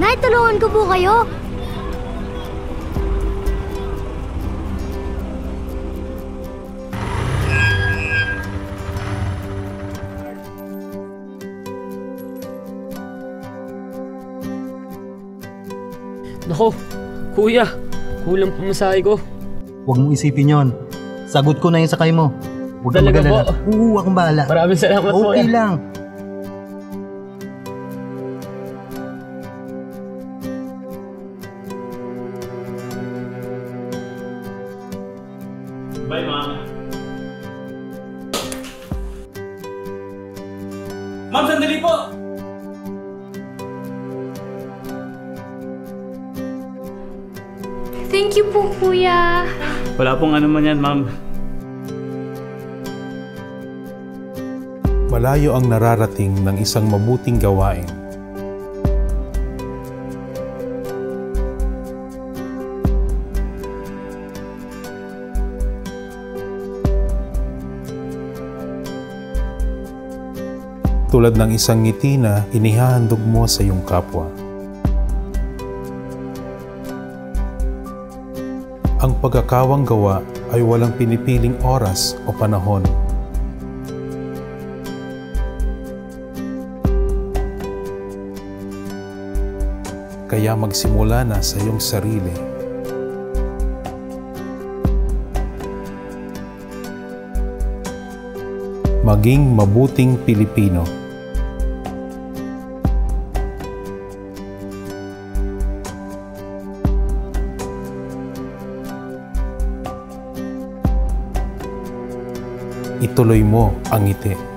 Tutulungan ko po kayo. Nako, kuya, kulang pamasahe ko. Huwag mong isipin yon. Sagot ko na yung sakay mo. Huwag kang Talaga magalala. Oo, akong bahala. Maraming salamat po. Okay lang. Bye, ma'am. Ma'am, sandali po! Thank you po, kuya. Wala pong ano man yan, ma'am. Malayo ang nararating ng isang mabuting gawain. Tulad ng isang ngiti na inihahandog mo sa iyong kapwa. Ang pagkakawang gawa ay walang pinipiling oras o panahon. Kaya magsimula na sa iyong sarili. Maging mabuting Pilipino. Ituloy mo ang ngiti.